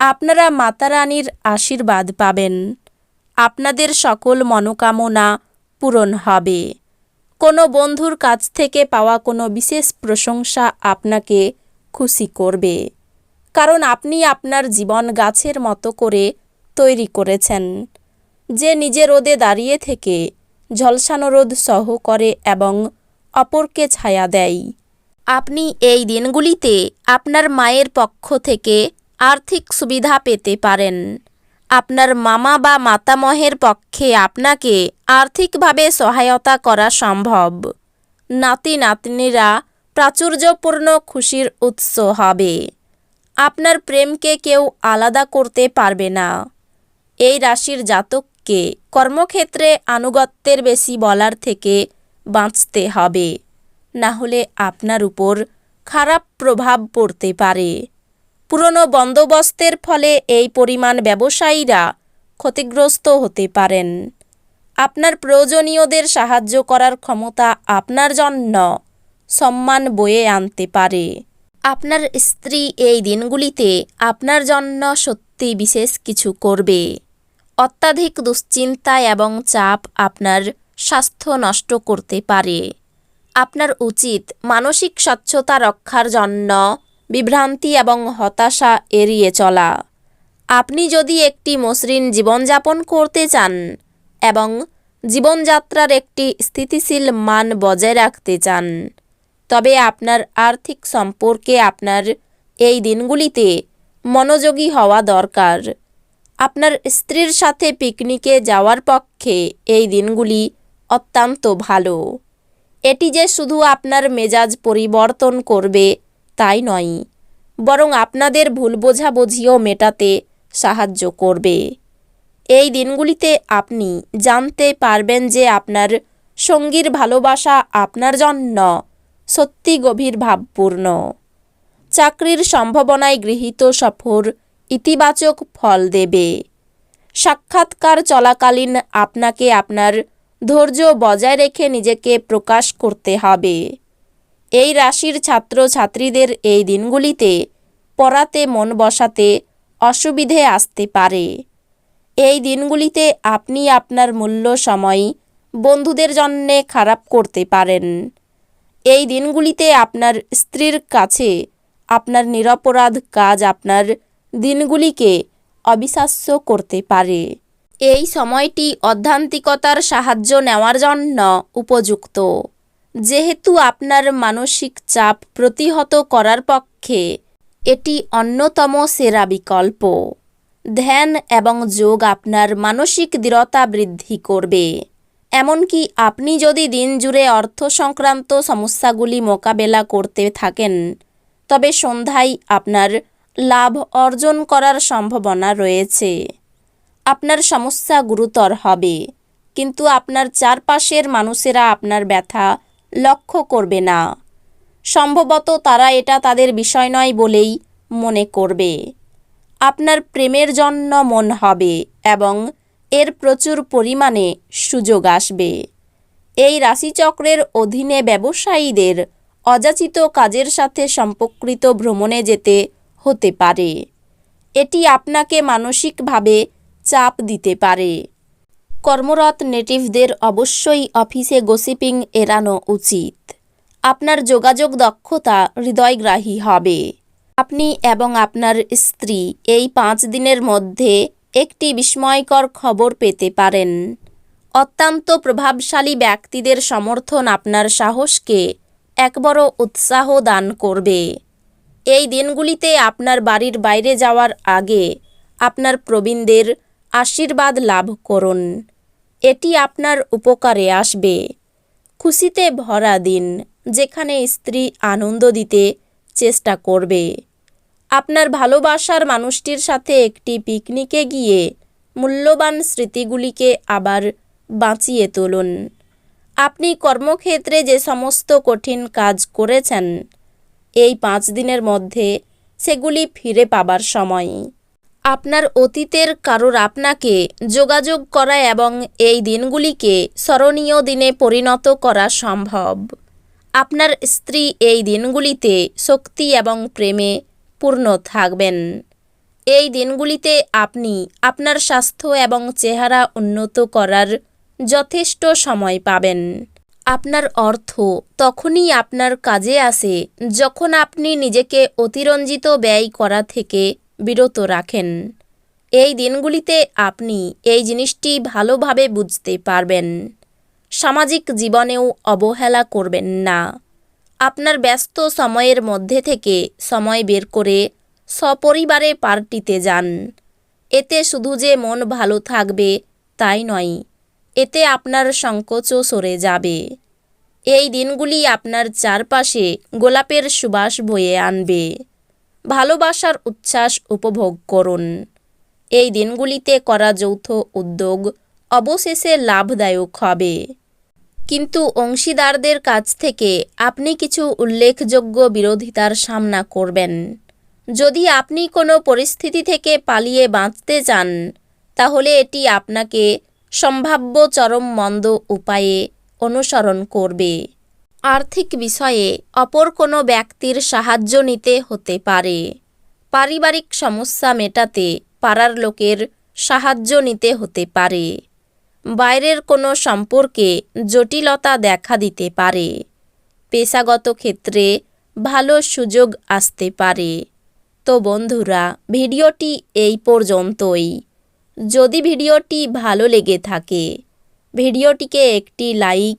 আপনারা মাতা রানীর আশীর্বাদ পাবেন। আপনাদের সকল মনোকামনা পূরণ হবে। কোনো বন্ধুর কাছ থেকে পাওয়া কোনো বিশেষ প্রশংসা আপনাকে খুশি করবে। কারণ আপনি আপনার জীবন গাছের মতো করে তৈরি করেছেন। যে নিজের রোদে দাঁড়িয়ে থেকে ঝলসানো রোদ সহ করে এবং অপরকে ছায়া দেয়। আপনি এই দিনগুলিতে আপনার মায়ের পক্ষ থেকে আর্থিক সুবিধা পেতে পারেন। আপনার মামা বা মাতামহের পক্ষে আপনাকে আর্থিকভাবে সহায়তা করা সম্ভব। নাতি নাতনিরা প্রাচুর্যপূর্ণ খুশির উৎস হবে। আপনার প্রেমকে কেউ আলাদা করতে পারবে না। এই রাশির জাতককে কর্মক্ষেত্রে আনুগত্যের বেশি বলার থেকে বাঁচতে হবে। না হলে আপনার উপর খারাপ প্রভাব পড়তে পারে। পুরনো বন্দোবস্তের ফলে এই পরিমাণ ব্যবসায়ীরা ক্ষতিগ্রস্ত হতে পারেন। আপনার প্রয়োজনীয়দের সাহায্য করার ক্ষমতা আপনার জন্য সম্মান বয়ে আনতে পারে। আপনার স্ত্রী এই দিনগুলিতে আপনার জন্য সত্যি বিশেষ কিছু করবে। অত্যাধিক দুশ্চিন্তা এবং চাপ আপনার স্বাস্থ্য নষ্ট করতে পারে। আপনার উচিত মানসিক স্বচ্ছতা রক্ষার জন্য বিভ্রান্তি এবং হতাশা এড়িয়ে চলা। আপনি যদি একটি মসৃণ জীবনযাপন করতে চান এবং জীবনযাত্রার একটি স্থিতিশীল মান বজায় রাখতে চান, তবে আপনার আর্থিক সম্পর্কে আপনার এই দিনগুলিতে মনোযোগী হওয়া দরকার। আপনার স্ত্রীর সাথে পিকনিকে যাওয়ার পক্ষে এই দিনগুলি অত্যন্ত ভালো। এটি যে শুধু আপনার মেজাজ পরিবর্তন করবে তাই নয় বরং আপনাদের ভুল বোঝাবুঝিও মেটাতে সাহায্য করবে। এই দিনগুলিতে আপনি জানতে পারবেন যে আপনার সঙ্গীর ভালোবাসা আপনার জন্য সত্যি গভীর ভাবপূর্ণ। চাকরির সম্ভাবনায় গৃহীত সফর ইতিবাচক ফল দেবে। সাক্ষাৎকার চলাকালীন আপনাকে আপনার ধৈর্য বজায় রেখে নিজেকে প্রকাশ করতে হবে। এই রাশির ছাত্র ছাত্রীদের এই দিনগুলিতে পড়াতে মন বসাতে অসুবিধে আসতে পারে। এই দিনগুলিতে আপনি আপনার মূল্য সময় বন্ধুদের জন্যে খারাপ করতে পারেন। এই দিনগুলিতে আপনার স্ত্রীর কাছে আপনার নিরপরাধ কাজ আপনার দিনগুলিকে অবিশ্বাস্য করতে পারে। এই সময়টি অধ্যান্তিকতার সাহায্য নেওয়ার জন্য উপযুক্ত। যেহেতু আপনার মানসিক চাপ প্রতিহত করার পক্ষে এটি অন্যতম সেরা বিকল্প। ধ্যান এবং যোগ আপনার মানসিক দৃঢ়তা বৃদ্ধি করবে। এমনকি আপনি যদি দিন জুড়ে অর্থ সংক্রান্ত সমস্যাগুলি মোকাবেলা করতে থাকেন, তবে সন্ধ্যায় আপনার লাভ অর্জন করার সম্ভাবনা রয়েছে। আপনার সমস্যা গুরুতর হবে, কিন্তু আপনার চারপাশের মানুষেরা আপনার ব্যথা লক্ষ্য করবে না। সম্ভবত তারা এটা তাদের বিষয় নয় বলেই মনে করবে। আপনার প্রেমের জন্য মন হবে এবং এর প্রচুর পরিমাণে সুযোগ আসবে। এই রাশিচক্রের অধীনে ব্যবসায়ীদের অযাচিত কাজের সাথে সম্পর্কিত ভ্রমণে যেতে হতে পারে। এটি আপনাকে মানসিকভাবে চাপ দিতে পারে। কর্মরত নেটিভদের অবশ্যই অফিসে গসিপিং এড়ানো উচিত। আপনার যোগাযোগ দক্ষতা হৃদয়গ্রাহী হবে। আপনি এবং আপনার স্ত্রী এই পাঁচ দিনের মধ্যে একটি বিস্ময়কর খবর পেতে পারেন। অত্যন্ত প্রভাবশালী ব্যক্তিদের সমর্থন আপনার সাহসকে এক বড় উৎসাহ দান করবে। এই দিনগুলিতে আপনার বাড়ির বাইরে যাওয়ার আগে আপনার প্রবীণদের আশীর্বাদ লাভ করুন। এটি আপনার উপকারে আসবে। খুশিতে ভরা দিন, যেখানে স্ত্রী আনন্দ দিতে চেষ্টা করবে। আপনার ভালোবাসার মানুষটির সাথে একটি পিকনিকে গিয়ে মূল্যবান স্মৃতিগুলিকে আবার বাঁচিয়ে তুলুন। আপনি কর্মক্ষেত্রে যে সমস্ত কঠিন কাজ করেছেন, এই পাঁচ দিনের মধ্যে সেগুলি ফিরে পাবার সময়। আপনার অতীতের কারোর আপনাকে যোগাযোগ করা এবং এই দিনগুলিকে স্মরণীয় দিনে পরিণত করা সম্ভব। আপনার স্ত্রী এই দিনগুলিতে শক্তি এবং প্রেমে পূর্ণ থাকবেন। এই দিনগুলিতে আপনি আপনার স্বাস্থ্য এবং চেহারা উন্নত করার যথেষ্ট সময় পাবেন। আপনার অর্থ তখনই আপনার কাজে আসে যখন আপনি নিজেকে অতিরঞ্জিত ব্যয় করা থেকে বিরত রাখেন। এই দিনগুলিতে আপনি এই জিনিসটি ভালোভাবে বুঝতে পারবেন। সামাজিক জীবনেও অবহেলা করবেন না। আপনার ব্যস্ত সময়ের মধ্যে থেকে সময় বের করে সপরিবারে পার্টিতে যান। এতে শুধু যে মন ভালো থাকবে তাই নয়, এতে আপনার সংকোচও সরে যাবে। এই দিনগুলি আপনার চারপাশে গোলাপের সুবাস বয়ে আনবে। ভালোবাসার উচ্ছ্বাস উপভোগ করুন। এই দিনগুলিতে করা যৌথ উদ্যোগ অবশেষে লাভদায়ক হবে। কিন্তু অংশীদারদের কাছ থেকে আপনি কিছু উল্লেখযোগ্য বিরোধিতার সামনা করবেন। যদি আপনি কোনো পরিস্থিতি থেকে পালিয়ে বাঁচতে চান, তাহলে এটি আপনাকে সম্ভাব্য চরম মন্দ উপায়ে অনুসরণ করবে। আর্থিক বিষয়ে অপর কোনো ব্যক্তির সাহায্য নিতে হতে পারে। পারিবারিক সমস্যা মেটাতে পাড়ার লোকের সাহায্য নিতে হতে পারে। বাইরের কোনো সম্পর্কে জটিলতা দেখা দিতে পারে। পেশাগত ক্ষেত্রে ভালো সুযোগ আসতে পারে। তো বন্ধুরা, ভিডিওটি এই পর্যন্তই। যদি ভিডিওটি ভালো লেগে থাকে, ভিডিওটিকে একটি লাইক